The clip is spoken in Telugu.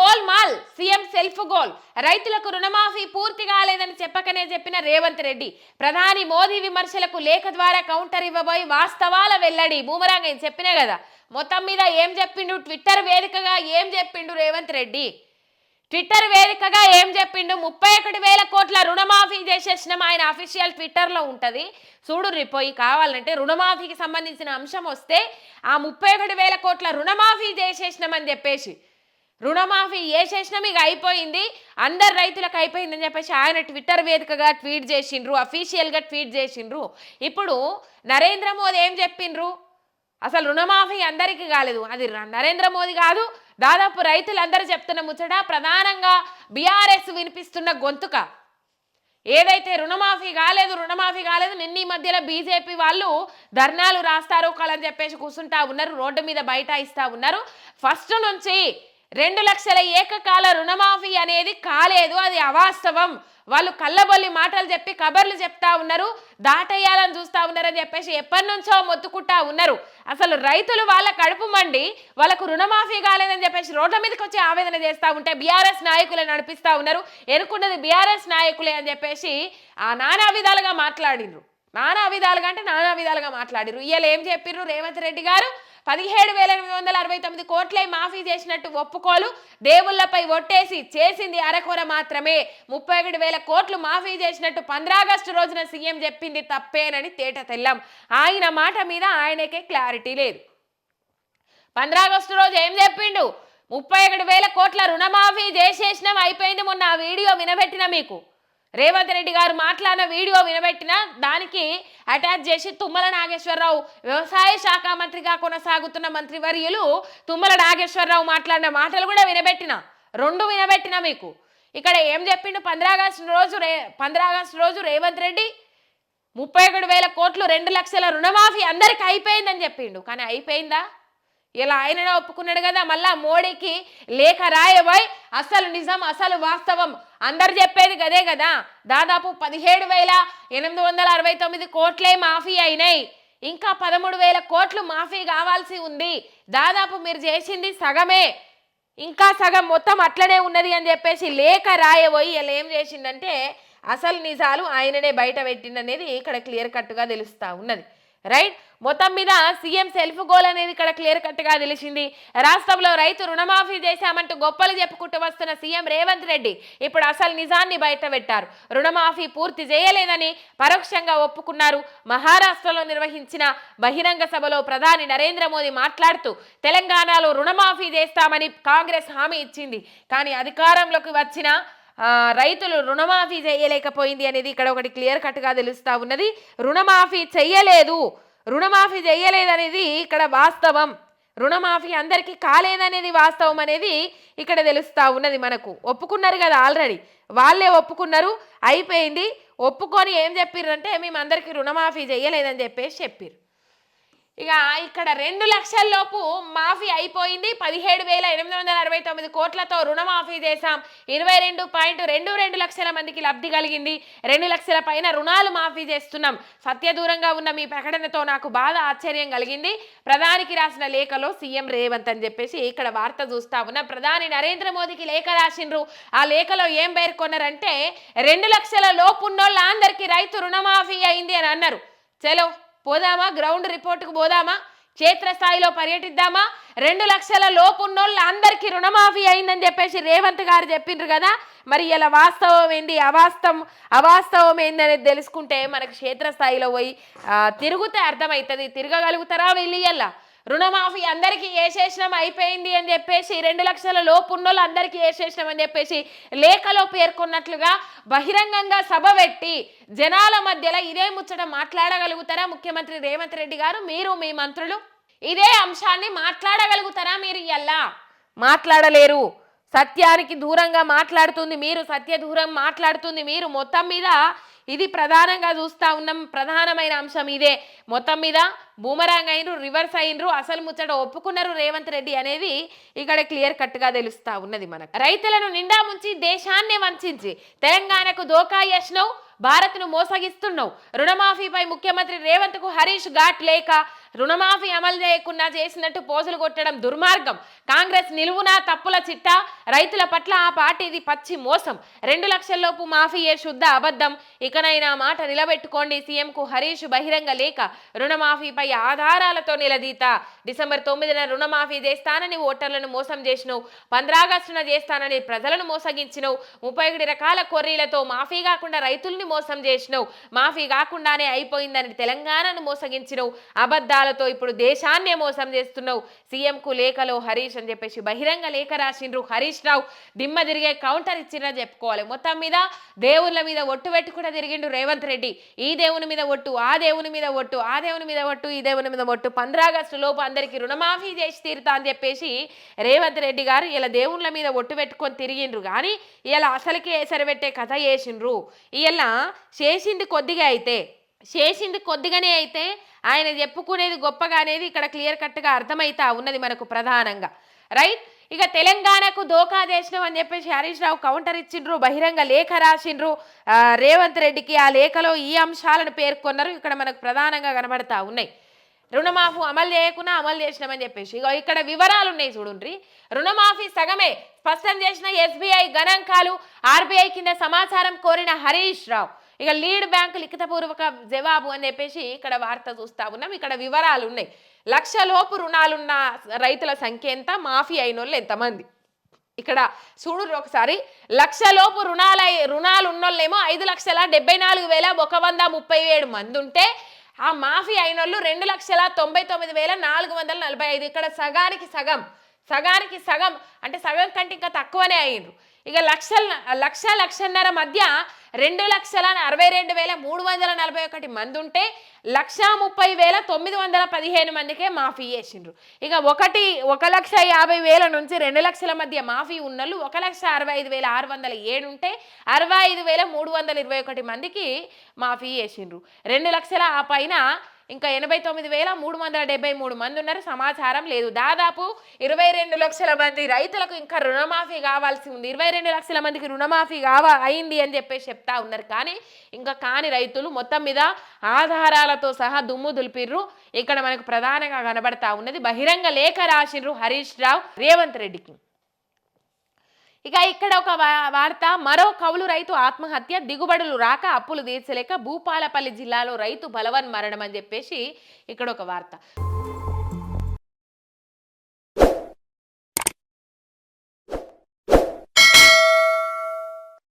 గోల్ మాల్ సీఎం సెల్ఫ్ గోల్. రైతులకు రుణమాఫీ పూర్తి కాలేదని చెప్పకనే చెప్పిన రేవంత్ రెడ్డి ప్రధాని మోదీ విమర్శలకు లేఖ ద్వారా కౌంటర్ ఇవ్వబోయి వాస్తవాల వెల్లడి. బూమరాంగ్ ఆయన చెప్పినా కదా మొత్తం మీద ఏం చెప్పిండు? ట్విట్టర్ వేదికగా ఏం చెప్పిండు రేవంత్ రెడ్డి? ట్విట్టర్ వేదికగా ఏం చెప్పిండు? ముప్పై ఒకటి వేల కోట్ల రుణమాఫీ చేసేసినాం ఆయన అఫీషియల్ ట్విట్టర్లో ఉంటుంది. చూడు రిపోయి కావాలంటే రుణమాఫీకి సంబంధించిన అంశం వస్తే ఆ ముప్పై ఒకటి వేల కోట్ల రుణమాఫీ చేసేసినామని చెప్పేసి రుణమాఫీ చేసేసినాం మీకు అయిపోయింది. అందరు రైతులకు అయిపోయిందని చెప్పేసి ఆయన ట్విట్టర్ వేదికగా ట్వీట్ చేసిండ్రు. అఫీషియల్గా ట్వీట్ చేసిండ్రు. ఇప్పుడు నరేంద్ర మోదీ ఏం చెప్పిండ్రు? అసలు రుణమాఫీ అందరికీ కాలేదు. అది నరేంద్ర మోదీ కాదు దాదాపు రైతులందరూ చెప్తున్న ముచ్చట ప్రధానంగా బీఆర్ఎస్ వినిపిస్తున్న గొంతుక. ఏదైతే రుణమాఫీ కాలేదు రుణమాఫీ కాలేదు నిన్న ఈ మధ్యలో బీజేపీ వాళ్ళు ధర్నాలు రాస్తారు అని చెప్పేసి కూర్చుంటా ఉన్నారు. రోడ్డు మీద బయట ఇస్తా ఉన్నారు. ఫస్ట్ నుంచి రెండు లక్షల ఏకకాల రుణమాఫీ అనేది కాలేదు అది అవాస్తవం. వాళ్ళు కళ్ళబొల్లి మాటలు చెప్పి కబర్లు చెప్తా ఉన్నారు దాటేయాలని చూస్తా ఉన్నారని చెప్పేసి ఎప్పటి నుంచో మొత్తుకుంటా ఉన్నారు. అసలు రైతులు వాళ్ళ కడుపు మండి వాళ్ళకు రుణమాఫీ కాలేదని చెప్పేసి రోడ్ల మీదకి వచ్చి ఆవేదన చేస్తూ ఉంటే బీఆర్ఎస్ నాయకులే నడిపిస్తా ఉన్నారు. ఎనుకున్నది బీఆర్ఎస్ నాయకులే అని చెప్పేసి ఆ నానా విధాలుగా మాట్లాడినరు నానా విధాలుగా అంటే నానా విధాలుగా మాట్లాడిరు ఇవాళ ఏం చెప్పిర్రు రేవంత్ రెడ్డి గారు? పదిహేడు వేల ఎనిమిది వందల అరవై తొమ్మిది కోట్లే మాఫీ చేసినట్టు ఒప్పుకోలు. దేవుళ్ళపై ఒట్టేసి చేసింది అరకొర మాత్రమే. ముప్పై ఒకటి వేల కోట్లు మాఫీ చేసినట్టు పంద్రాగస్టు రోజున సీఎం చెప్పింది తప్పేనని తేట తెల్లం. ఆయన మాట మీద ఆయనకే క్లారిటీ లేదు. పంద్రాగస్టు రోజు ఏం చెప్పిండు? ముప్పై ఒకటి వేల కోట్ల రుణమాఫీ చేసేసినాం అయిపోయింది మొన్న ఆ వీడియో వినబెట్టిన మీకు? రేవంత్ రెడ్డి గారు మాట్లాడిన వీడియో వినబెట్టిన దానికి అటాచ్ చేసి తుమ్మల నాగేశ్వరరావు వ్యవసాయ శాఖ మంత్రిగా కొనసాగుతున్న మంత్రివర్యులు తుమ్మల నాగేశ్వరరావు మాట్లాడిన మాటలు కూడా వినబెట్టిన. రెండు వినబెట్టిన మీకు. ఇక్కడ ఏం చెప్పిండు? పంద్రాగస్టు రోజు రే పంద్రాగస్టు రోజు రేవంత్ రెడ్డి ముప్పై ఒకటి వేల కోట్లు రెండు లక్షల రుణమాఫీ అందరికి అయిపోయిందని చెప్పిండు. కానీ అయిపోయిందా? ఇలా ఆయననే ఒప్పుకున్నాడు కదా మళ్ళా మోడీకి లేఖ రాయబోయ్ అసలు నిజం అసలు వాస్తవం అందరు చెప్పేది గదే కదా. దాదాపు పదిహేడు వేల ఎనిమిది వందల అరవై తొమ్మిది కోట్లే మాఫీ అయినాయి. ఇంకా పదమూడు వేల కోట్లు మాఫీ కావాల్సి ఉంది. దాదాపు మీరు చేసింది సగమే. ఇంకా సగం మొత్తం అట్లనే ఉన్నది అని చెప్పేసి లేఖ రాయబోయి ఇలా ఏం చేసిందంటే అసలు నిజాలు ఆయననే బయట పెట్టిందనేది ఇక్కడ క్లియర్ కట్గా తెలుస్తూ ఉన్నది. రైట్? మొత్తం మీద సీఎం సెల్ఫ్ గోల్ అనేది ఇక్కడ క్లియర్ కట్గా తెలిసింది. రాష్ట్రంలో రైతు రుణమాఫీ చేశామంటూ గొప్పలు చెప్పుకుంటూ వస్తున్న సీఎం రేవంత్ రెడ్డి ఇప్పుడు అసలు నిజాన్ని బయట పెట్టారు. రుణమాఫీ పూర్తి చేయలేదని పరోక్షంగా ఒప్పుకున్నారు. మహారాష్ట్రలో నిర్వహించిన బహిరంగ సభలో ప్రధాని నరేంద్ర మోదీ మాట్లాడుతూ తెలంగాణలో రుణమాఫీ చేస్తామని కాంగ్రెస్ హామీ ఇచ్చింది. కానీ అధికారంలోకి వచ్చిన రైతులు రుణమాఫీ చేయలేకపోయింది అనేది ఇక్కడ ఒకటి క్లియర్ కట్గా తెలుస్తూ ఉన్నది. రుణమాఫీ చెయ్యలేదు. రుణమాఫీ చేయలేదనేది ఇక్కడ వాస్తవం. రుణమాఫీ అందరికీ కాలేదనేది వాస్తవం అనేది ఇక్కడ తెలుస్తూ ఉన్నది మనకు. ఒప్పుకున్నారు కదా ఆల్రెడీ. వాళ్ళే ఒప్పుకున్నారు అయిపోయింది. ఒప్పుకొని ఏం చెప్పిర్రంటే మేము అందరికీ రుణమాఫీ చేయలేదని చెప్పేసి చెప్పిర్రు. ఇక ఇక్కడ రెండు లక్షల లోపు మాఫీ అయిపోయింది. పదిహేడు వేల ఎనిమిది వందల అరవై తొమ్మిది కోట్లతో రుణమాఫీ చేశాం. ఇరవై రెండు పాయింట్ రెండు రెండు లక్షల మందికి లబ్ధి కలిగింది. రెండు లక్షల పైన రుణాలు మాఫీ చేస్తున్నాం. సత్యదూరంగా ఉన్న మీ ప్రకటనతో నాకు బాధ ఆశ్చర్యం కలిగింది. ప్రధానికి రాసిన లేఖలో సీఎం రేవంత్ అని చెప్పేసి ఇక్కడ వార్త చూస్తా ఉన్నాం. ప్రధాని నరేంద్ర మోదీకి లేఖ రాసిండ్రు. ఆ లేఖలో ఏం పేర్కొన్నారంటే రెండు లక్షల లోపు ఉన్నోళ్ళందరికీ రైతు రుణమాఫీ అయింది అని అన్నారు. చలో. పోదామా? గ్రౌండ్ రిపోర్ట్కు పోదామా? క్షేత్రస్థాయిలో పర్యటిద్దామా? రెండు లక్షల లోపు ఉన్నోళ్ళు అందరికీ రుణమాఫీ అయిందని చెప్పేసి రేవంత్ గారు చెప్పిండ్రు కదా? మరి ఇలా వాస్తవం ఏంది? అవాస్తవం అవాస్తవం ఏంది అనేది తెలుసుకుంటే మనకు క్షేత్రస్థాయిలో పోయి తిరుగుతే అర్థమవుతుంది. తిరగగలుగుతారా వెళ్ళి ఇలా రుణమాఫీ అందరికీ వేసేసినాం అయిపోయింది అని చెప్పేసి రెండు లక్షల లోపు ఉన్నోళ్ళు అందరికీ వేసేసినాం అని చెప్పేసి లేఖలో పేర్కొన్నట్లుగా బహిరంగంగా సభ పెట్టి జనాల మధ్యలో ఇదే ముచ్చట మాట్లాడగలుగుతారా? ముఖ్యమంత్రి రేవంత్ రెడ్డి గారు మీరు మీ మంత్రులు ఇదే అంశాన్ని మాట్లాడగలుగుతారా మీరు ఎలా మాట్లాడలేరు. సత్యానికి దూరంగా మాట్లాడుతుంది మీరు సత్య దూరం మాట్లాడుతుంది మీరు. మొత్తం మీద ఇది ప్రధానంగా చూస్తా ఉన్నాం. ప్రధానమైన అంశం ఇదే. మొత్తం మీద బూమరాంగ్ అయినరు రివర్స్ అయినరు అసలు ముచ్చట ఒప్పుకున్నారు రేవంత్ రెడ్డి అనేది ఇక్కడ క్లియర్ కట్గా తెలుస్తూ ఉన్నది మనకు. రైతులను నిండా ముంచి దేశాన్నే వంచించి తెలంగాణకు దోకా యష్నవ్ భారత్ను మోసగిస్తున్నావు. రుణమాఫీపై ముఖ్యమంత్రి రేవంత్కు హరీష్ ఘాట్ లేక రుణమాఫీ అమలు చేయకుండా చేసినట్టు పోజులు కొట్టడం దుర్మార్గం. కాంగ్రెస్ నిలువునా తప్పుల చిట్టా రైతుల పట్ల ఆ పార్టీది పచ్చి మోసం. రెండు లక్షల్లోపు మాఫీయే శుద్ధ అబద్ధం? ఇకనైనా మాట నిలబెట్టుకోండి సీఎంకు హరీష్ బహిరంగ లేఖ. రుణమాఫీపై ఆధారాలతో నిలదీత. డిసెంబర్ తొమ్మిదిన రుణమాఫీ చేస్తానని ఓటర్లను మోసం చేసినావు. పంద్రాగస్టున చేస్తానని ప్రజలను మోసగించినవు. ముప్పై ఒకటి రకాల కొర్రీలతో మాఫీ కాకుండా రైతుల్ని మోసం చేసినావు. మాఫీ కాకుండానే అయిపోయిందని తెలంగాణను మోసగించినవు. అబద్ధ అబద్ధాలతో ఇప్పుడు దేశాన్నే మోసం చేస్తున్నావు. సీఎంకు లేఖలో హరీష్ అని చెప్పేసి బహిరంగ లేఖ రాసిండ్రు. హరీష్ రావు దిమ్మ తిరిగే కౌంటర్ ఇచ్చినా చెప్పుకోవాలి. మొత్తం మీద దేవుళ్ళ మీద ఒట్టు పెట్టి కూడా తిరిగిండు రేవంత్ రెడ్డి. ఈ దేవుని మీద ఒట్టు ఆ దేవుని మీద ఒట్టు ఆ దేవుని మీద ఒట్టు ఈ దేవుని మీద ఒట్టు. పంద్రాగస్టు లోపు అందరికీ రుణమాఫీ చేసి తీరుతా అని చెప్పేసి రేవంత్ రెడ్డి గారు ఇలా దేవుళ్ళ మీద ఒట్టు పెట్టుకొని తిరిగిండ్రు. కానీ ఇలా అసలుకే సరిపెట్టే కథ చేసిండ్రు. ఇలా చేసింది కొద్దిగా అయితే చేసింది కొద్దిగానే అయితే ఆయన చెప్పుకునేది గొప్పగా అనేది ఇక్కడ క్లియర్ కట్గా అర్థమైతా ఉన్నది మనకు ప్రధానంగా. రైట్? ఇక తెలంగాణకు దోకా చేసినాం అని చెప్పేసి హరీష్ రావు కౌంటర్ ఇచ్చిండ్రు బహిరంగ లేఖ రాసిండ్రు. రేవంత్ రెడ్డికి ఆ లేఖలో ఈ అంశాలను పేర్కొన్నారు. ఇక్కడ మనకు ప్రధానంగా కనబడతా ఉన్నాయి. రుణమాఫీ అమలు చేయకుండా అమలు చేసినామని చెప్పేసి. ఇక ఇక్కడ వివరాలు ఉన్నాయి చూడండి రుణమాఫీ సగమే స్పష్టం చేసిన ఎస్బీఐ గణాంకాలు ఆర్బీఐ కింద సమాచారం కోరిన హరీష్ రావు. ఇక లీడ్ బ్యాంక్ లిఖితపూర్వక జవాబు అని చెప్పేసి ఇక్కడ వార్త చూస్తా ఉన్నాం. ఇక్కడ వివరాలు ఉన్నాయి లక్ష లోపు రుణాలున్న రైతుల సంఖ్య ఎంత? మాఫీ అయిన వాళ్ళు ఎంతమంది? ఇక్కడ చూడు ఒకసారి. లక్షలోపు రుణాల రుణాలు ఉన్నోళ్ళేమో ఐదు లక్షల డెబ్బై నాలుగు వేల ఒక వంద ముప్పై ఏడు మంది ఉంటే ఆ మాఫీ అయిన వాళ్ళు రెండు లక్షల తొంభై తొమ్మిది వేల నాలుగు వందల నలభై ఐదు. ఇక్కడ సగానికి సగం. సగానికి సగం. అంటే సగం కంటే ఇంకా తక్కువనే అయ్యిండ్రు ఇక లక్షల లక్ష లక్షన్నర మధ్య రెండు లక్షల అరవై రెండు వేల మూడు వందల నలభై ఒకటి మంది ఉంటే లక్ష ముప్పై వేల తొమ్మిది వందల పదిహేను మందికే మాఫీ చేసిండ్రు. ఇక ఒకటి ఒక లక్ష యాభై వేల నుంచి రెండు లక్షల మధ్య మాఫీ ఉన్నలు ఒక లక్ష అరవై ఐదు వేల ఆరు వందల ఏడు ఉంటే అరవై ఐదు వేల మూడు వందల ఇరవై ఒకటి మందికి మాఫీ చేసిండ్రు. రెండు లక్షల ఆ పైన ఇంకా ఎనభై తొమ్మిది వేల మూడు వందల డెబ్బై మూడు మంది ఉన్నారు. సమాచారం లేదు. దాదాపు ఇరవై రెండు లక్షల మంది రైతులకు ఇంకా రుణమాఫీ కావాల్సి ఉంది. ఇరవై రెండు లక్షల మందికి రుణమాఫీ కావా అయింది అని చెప్పేసి చెప్తా ఉన్నారు. కానీ ఇంకా కాని రైతులు మొత్తం మీద ఆధారాలతో సహా దుమ్ము దులిపిర్రు. ఇక్కడ మనకు ప్రధానంగా కనబడతా ఉన్నది బహిరంగ లేఖ రాసిండ్రు హరీష్ రావు. రేవంత్ రెడ్డికి. ఇక ఇక్కడ ఒక వా- వార్త. మరో కౌలు రైతు ఆత్మహత్య దిగుబడులు రాక అప్పులు తీర్చలేక భూపాలపల్లి జిల్లాలో రైతు బలవన్ మరణం అని చెప్పేసి ఇక్కడ ఒక వార్త.